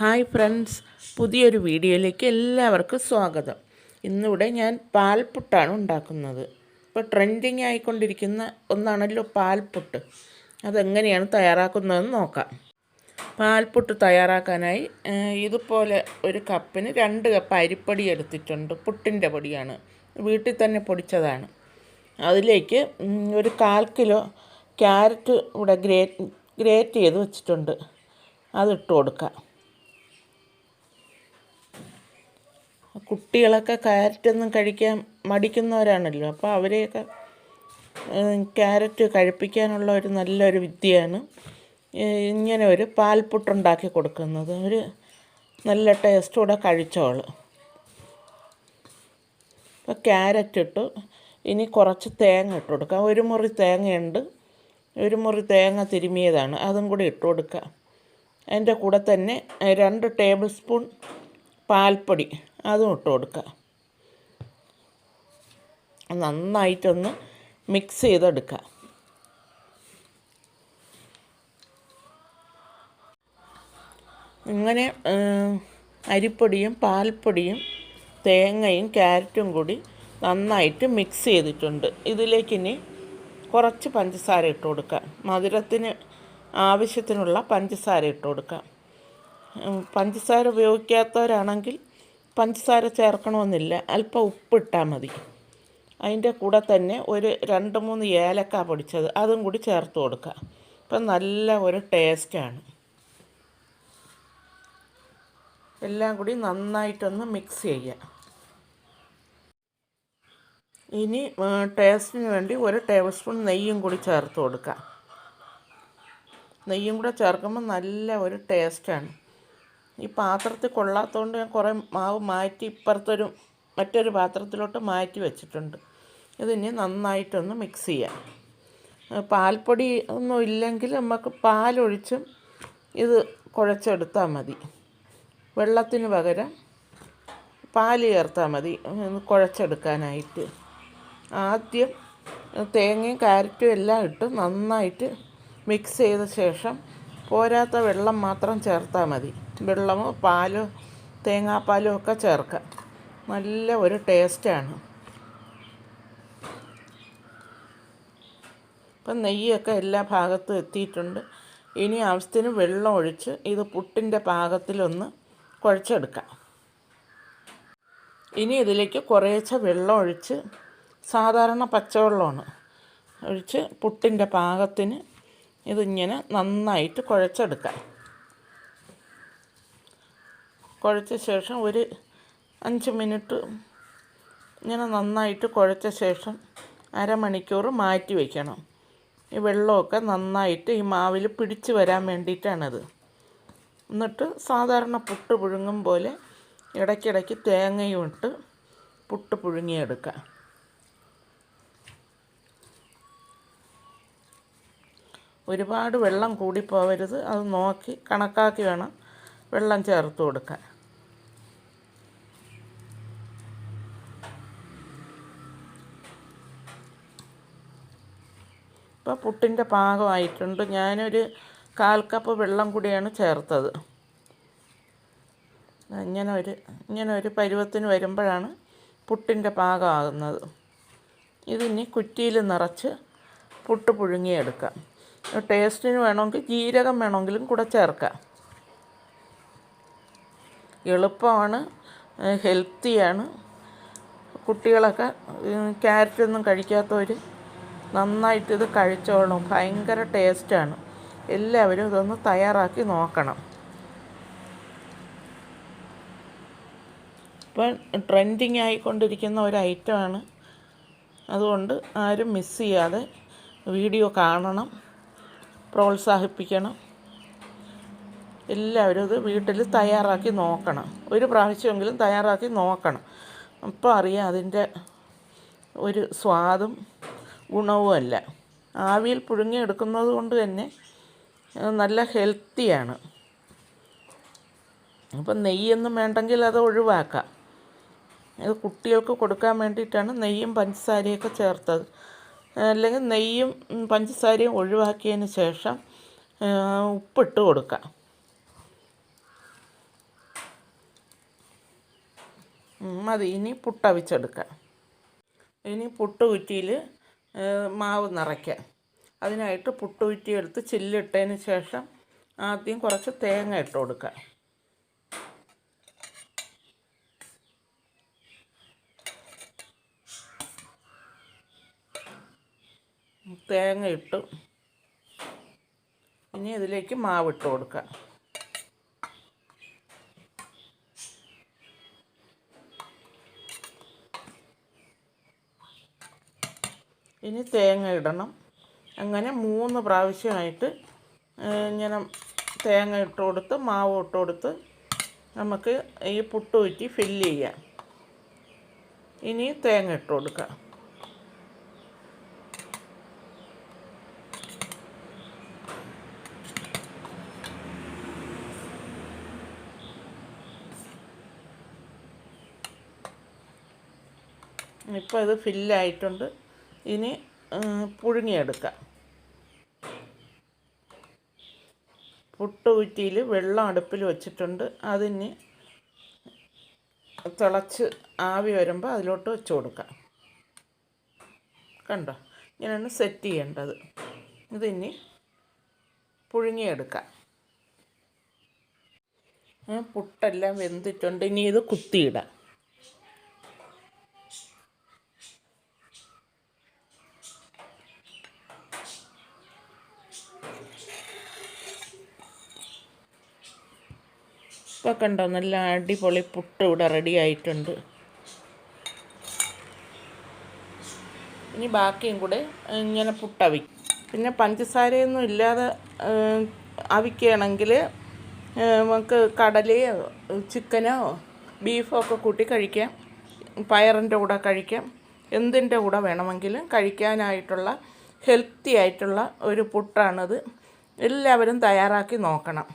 Hi friends പുതിയൊരു വീഡിയോയിലേക്ക് എല്ലാവർക്കും സ്വാഗതം. ഇന്നിവിടെ ഞാൻ പാൽപുട്ടാണ് ഉണ്ടാക്കുന്നത്. ഇപ്പോൾ ട്രെൻഡിങ് ആയിക്കൊണ്ടിരിക്കുന്ന ഒന്നാണല്ലോ പാൽപുട്ട്. അതെങ്ങനെയാണ് തയ്യാറാക്കുന്നതെന്ന് നോക്കാം. പാൽപുട്ട് തയ്യാറാക്കാനായി ഇതുപോലെ ഒരു കപ്പിന് രണ്ട് കപ്പ് അരിപ്പൊടി എടുത്തിട്ടുണ്ട്. പുട്ടിന്റെ പൊടിയാണ്. വീട്ടിൽ തന്നെ പൊടിച്ചതാണ്. അതിലേക്ക് ഒരു കാൽ കിലോ ക്യാരറ്റ് ഇവിടെ ഗ്രേറ്റ് ഗ്രേറ്റ് ചെയ്ത് വെച്ചിട്ടുണ്ട്. അതിട്ട് കൊടുക്കാം. കുട്ടികളൊക്കെ ക്യാരറ്റൊന്നും കഴിക്കാൻ മടിക്കുന്നവരാണല്ലോ. അപ്പോൾ അവരെയൊക്കെ ക്യാരറ്റ് കഴിപ്പിക്കാനുള്ള ഒരു നല്ലൊരു വിദ്യയാണ്. ഇങ്ങനെ ഒരു പാൽപുട്ടുണ്ടാക്കി കൊടുക്കുന്നത്. ഒരു നല്ല ടേസ്റ്റോടെ കഴിച്ചോളൂ. അപ്പോൾ ക്യാരറ്റ് ഇട്ടു. ഇനി കുറച്ച് തേങ്ങ ഇട്ട് കൊടുക്കാം. ഒരു മുറി തേങ്ങയുണ്ട്. ഒരു മുറി തേങ്ങ തിരുമിയതാണ്. അതും കൂടി ഇട്ട് കൊടുക്കുക അതിന്റെ കൂടെ തന്നെ രണ്ട് ടേബിൾ സ്പൂൺ പാൽപ്പൊടി അതും ഇട്ട് കൊടുക്കുക. നന്നായിട്ടൊന്ന് മിക്സ് ചെയ്തെടുക്കുക. ഇങ്ങനെ അരിപ്പൊടിയും പാൽപ്പൊടിയും തേങ്ങയും ക്യാരറ്റും കൂടി നന്നായിട്ട് മിക്സ് ചെയ്തിട്ടുണ്ട്. ഇതിലേക്കിനി കുറച്ച് പഞ്ചസാര ഇട്ട് കൊടുക്കുക. മധുരത്തിന് ആവശ്യത്തിനുള്ള പഞ്ചസാര ഇട്ട് കൊടുക്കാം പഞ്ചസാര ഉപയോഗിക്കാത്തവരാണെങ്കിൽ പഞ്ചസാര ചേർക്കണമെന്നില്ല. അല്പം ഉപ്പിട്ടാൽ മതി. അതിന്റെ കൂടെ തന്നെ ഒരു രണ്ട് മൂന്ന് ഏലക്ക പൊടിച്ചത്. അതും കൂടി ചേർത്ത് കൊടുക്കുക. അപ്പം നല്ല ഒരു ടേസ്റ്റാണ്. എല്ലാം കൂടി നന്നായിട്ടൊന്ന് മിക്സ് ചെയ്യുക. ഇനി ടേസ്റ്റിന് വേണ്ടി ഒരു ടേബിൾ സ്പൂൺ നെയ്യും കൂടി ചേർത്ത് കൊടുക്കുക. നെയ്യും കൂടെ ചേർക്കുമ്പോൾ നല്ല ഒരു ടേസ്റ്റാണ്. ഈ പാത്രത്തിൽ കൊള്ളാത്തതുകൊണ്ട് ഞാൻ കുറേ മാവ് മാറ്റി ഇപ്പുറത്തൊരു മറ്റൊരു പാത്രത്തിലോട്ട് മാറ്റി വെച്ചിട്ടുണ്ട്. ഇതിനി നന്നായിട്ടൊന്ന് മിക്സ് ചെയ്യാം. പാൽപ്പൊടി ഒന്നും ഇല്ലെങ്കിൽ നമുക്ക് പാലൊഴിച്ചും ഇത് കുഴച്ചെടുത്താൽ മതി. വെള്ളത്തിന് പകരം പാൽ ചേർത്താൽ മതി. കുഴച്ചെടുക്കാനായിട്ട്. ആദ്യം തേങ്ങയും കാരറ്റും എല്ലാം ഇട്ട് നന്നായിട്ട് മിക്സ് ചെയ്ത ശേഷം പോരാത്ത വെള്ളം മാത്രം ചേർത്താൽ മതി. വെള്ളമോ പാലോ തേങ്ങാപ്പാലും ഒക്കെ ചേർക്കാം. നല്ല ഒരു ടേസ്റ്റാണ് ഇപ്പം നെയ്യൊക്കെ എല്ലാ ഭാഗത്തും എത്തിയിട്ടുണ്ട്. ഇനി ആവശ്യത്തിന് വെള്ളം ഒഴിച്ച് ഇത് പുട്ടിന്റെ പാകത്തിലൊന്ന് കുഴച്ചെടുക്കാം. ഇനി ഇതിലേക്ക് കുറേശ്ശെ വെള്ളം ഒഴിച്ച് സാധാരണ പച്ചവെള്ളമാണ്. ഒഴിച്ച് പുട്ടിന്റെ പാകത്തിന് ഇതിങ്ങനെ നന്നായിട്ട് കുഴച്ചെടുക്കാം. കുഴച്ച ശേഷം ഒരു അഞ്ച് മിനിറ്റ് ഇങ്ങനെ നന്നായിട്ട് കുഴച്ച ശേഷം അരമണിക്കൂർ മാറ്റി വയ്ക്കണം. ഈ വെള്ളമൊക്കെ നന്നായിട്ട് ഈ മാവിൽ പിടിച്ചു വരാൻ വേണ്ടിയിട്ടാണത്. എന്നിട്ട് സാധാരണ പുട്ട് പുഴുങ്ങും പോലെ ഇടയ്ക്കിടയ്ക്ക് തേങ്ങയും ഇട്ട് പുട്ട് പുഴുങ്ങിയെടുക്കാം ഒരുപാട് വെള്ളം കൂടിപ്പോവരുത്. അത് നോക്കി കണക്കാക്കി വേണം വെള്ളം ചേർത്ത് കൊടുക്കുക. ഇപ്പോൾ പുട്ടിന്റെ പാകമായിട്ടുണ്ട്. ഞാനൊരു കാൽ കപ്പ് വെള്ളം കൂടിയാണ് ചേർത്തത്. ഇങ്ങനെ ഒരു ഇങ്ങനെ ഒരു പരുവത്തിന് വരുമ്പോഴാണ് പുട്ടിന്റെ പാകമാകുന്നത്. ഇതിനി കുറ്റിയിൽ നിറച്ച് പുട്ട് പുഴുങ്ങിയെടുക്കാം. ടേസ്റ്റിന് വേണമെങ്കിൽ ജീരകം വേണമെങ്കിലും കൂടെ ചേർക്കാം. എളുപ്പമാണ് ഹെൽത്തിയാണ്. കുട്ടികളൊക്കെ ക്യാരറ്റ് ഒന്നും കഴിക്കാത്തവർ നന്നായിട്ട് ഇത് കഴിച്ചോളും ഭയങ്കര ടേസ്റ്റാണ്. എല്ലാവരും ഇതൊന്ന് തയ്യാറാക്കി നോക്കണം. ഇപ്പം ട്രെൻഡിങ് ആയിക്കൊണ്ടിരിക്കുന്ന ഒരു ഐറ്റമാണ്. അതുകൊണ്ട് ആരും മിസ് ചെയ്യാതെ വീഡിയോ കാണണം പ്രോത്സാഹിപ്പിക്കണം. എല്ലാവരും ഇത് വീട്ടിൽ തയ്യാറാക്കി നോക്കണം. ഒരു പ്രാവശ്യമെങ്കിലും തയ്യാറാക്കി നോക്കണം. അപ്പോൾ അറിയാം അതിന്റെ ഒരു സ്വാദും ഗുണവുമല്ല ആവിയിൽ പുഴുങ്ങിയെടുക്കുന്നത് കൊണ്ട് തന്നെ നല്ല ഹെൽത്തിയാണ്. അപ്പം നെയ്യൊന്നും വേണ്ടെങ്കിൽ അത് ഒഴിവാക്കാം. ഇത് കുട്ടികൾക്ക് കൊടുക്കാൻ വേണ്ടിയിട്ടാണ് നെയ്യും പഞ്ചസാരയൊക്കെ ചേർത്തത്. അല്ലെങ്കിൽ നെയ്യും പഞ്ചസാരയും ഒഴിവാക്കിയതിന് ശേഷം ഉപ്പിട്ട് കൊടുക്കാം. മതി. ഇനി പുട്ടവിച്ചെടുക്കാം ഇനി പുട്ടുകുറ്റിയിൽ മാവ് നിറയ്ക്കാം. അതിനായിട്ട് പുട്ടുകുറ്റി എടുത്ത് ചില്ലിട്ടതിന് ശേഷം ആദ്യം കുറച്ച് തേങ്ങ ഇട്ട് കൊടുക്കാം. തേങ്ങ ഇട്ടു. ഇനി ഇതിലേക്ക് മാവിട്ട് ഇട്ട് ഇനി തേങ്ങ ഇടണം. അങ്ങനെ മൂന്ന് പ്രാവശ്യമായിട്ട് ഇങ്ങനെ തേങ്ങ ഇട്ട് കൊടുത്ത് മാവ് ഇട്ട് കൊടുത്ത് നമുക്ക് ഈ പുട്ട് ഊറ്റി ഫില്ല് ചെയ്യാം. ഇനി തേങ്ങ ഇട്ട് കൊടുക്കുക. ഇപ്പോൾ ഇത് ഫില്ലായിട്ടുണ്ട് ഇനി പുഴുങ്ങിയെടുക്കാം. പുട്ടുകുറ്റിയിൽ വെള്ളം അടുപ്പിൽ വെച്ചിട്ടുണ്ട്. അതിന് തിളച്ച് ആവി വരുമ്പോൾ അതിലോട്ട് വെച്ച് കൊടുക്കാം. കണ്ടോ? ഇങ്ങനെയാണ് സെറ്റ് ചെയ്യേണ്ടത്. ഇതിനി പുഴുങ്ങിയെടുക്കാം. പുട്ടെല്ലാം വെന്തിട്ടുണ്ട്. ഇനി ഇത് കുത്തിയിടാം. ഇപ്പോൾ കണ്ടോ നല്ല അടിപൊളി പുട്ട് ഇവിടെ റെഡി ആയിട്ടുണ്ട്. ഇനി ബാക്കിയും കൂടെ ഇങ്ങനെ പുട്ടവി പിന്നെ പഞ്ചസാരയൊന്നും ഇല്ലാതെ അവിക്കുകയാണെങ്കിൽ നമുക്ക് കടലയോ ചിക്കനോ ബീഫോ ഒക്കെ കൂട്ടി കഴിക്കാം. പയറിന്റെ കൂടെ കഴിക്കാം. എന്തിന്റെ കൂടെ വേണമെങ്കിലും കഴിക്കാനായിട്ടുള്ള ഹെൽത്തി ആയിട്ടുള്ള ഒരു പുട്ടാണത്. എല്ലാവരും തയ്യാറാക്കി നോക്കണം.